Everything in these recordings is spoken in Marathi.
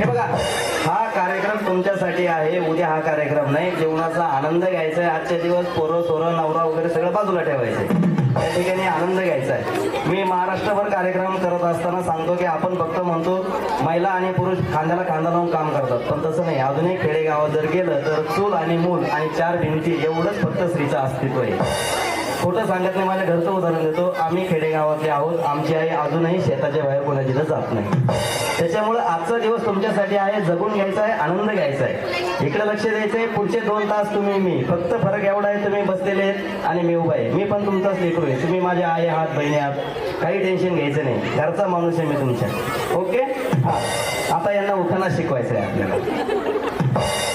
हे बघा हा कार्यक्रम तुमच्यासाठी आहे उद्या हा कार्यक्रम नाही. जेवणाचा आनंद घ्यायचा आहे. आजच्या दिवस पोरं सोरं नवरा वगैरे सगळं बाजूला ठेवायचं. त्या ठिकाणी आनंद घ्यायचा आहे. मी महाराष्ट्रभर कार्यक्रम करत असताना सांगतो की आपण फक्त म्हणतो महिला आणि पुरुष खांद्याला खांदा लावून काम करतात. पण तसं नाही. अजूनही खेडेगावात जर गेलं तर चूल आणि मूल आणि चार भिंती एवढंच फक्त स्त्रीचं अस्तित्व आहे. खोटं सांगत नाही माझ्या घरचं उदाहरण देतो. आम्ही खेडेगावातले आहोत. आमची आई अजूनही शेताच्या बाहेर कोणाची जात नाही. त्याच्यामुळे आजचा दिवस तुमच्यासाठी आहे जगून घ्यायचा आहे आनंद घ्यायचा आहे. इकडे लक्ष द्यायचं आहे पुढचे दोन तास तुम्ही मी. फक्त फरक एवढा आहे तुम्ही बसलेले आहेत आणि मी उभा आहे. मी पण तुमचाच लेकरू आहे. तुम्ही माझ्या आई आहात बहिणी आहात. काही टेन्शन घ्यायचं नाही. घरचा माणूस आहे मी तुमच्या. ओके? हा. आता यांना उठाणा शिकवायचं आहे आपल्याला.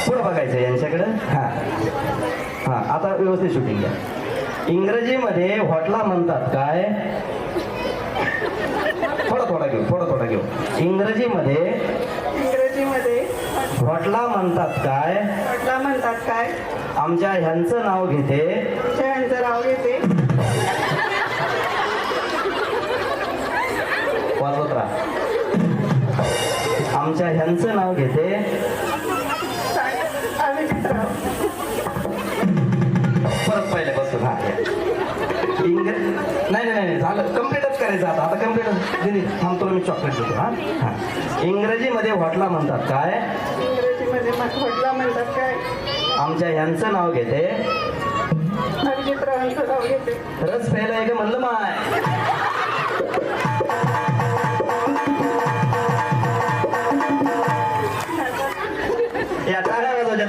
पुढं बघायचं यांच्याकडं. हां. हां. आता व्यवस्थित शूटिंग घ्या. इंग्रजीमध्ये हॉटला म्हणतात काय? थोडा थोडा घेऊ थोडा थोडा घेऊ. इंग्रजीमध्ये इंग्रजीमध्ये हॉटला म्हणतात काय? म्हटला म्हणतात काय? आमच्या ह्यांचं नाव घेते. जयांचं नाव घेते. वाजवत राहा. आमच्या ह्यांचं नाव घेते. झालं कम्प्लीटच करायचं आता. आता कंप्लीट दिदी थांबतो मी चॉकलेट देतो हा? हा. इंग्रजीमध्ये हॉटला म्हणतात काय? इंग्रजीमध्ये म्हटला म्हणतात काय? आमच्या ह्यांचं नाव घेते. अविचितरावांचं नाव घेते. खरंच पहिलं आहे का? म्हणलं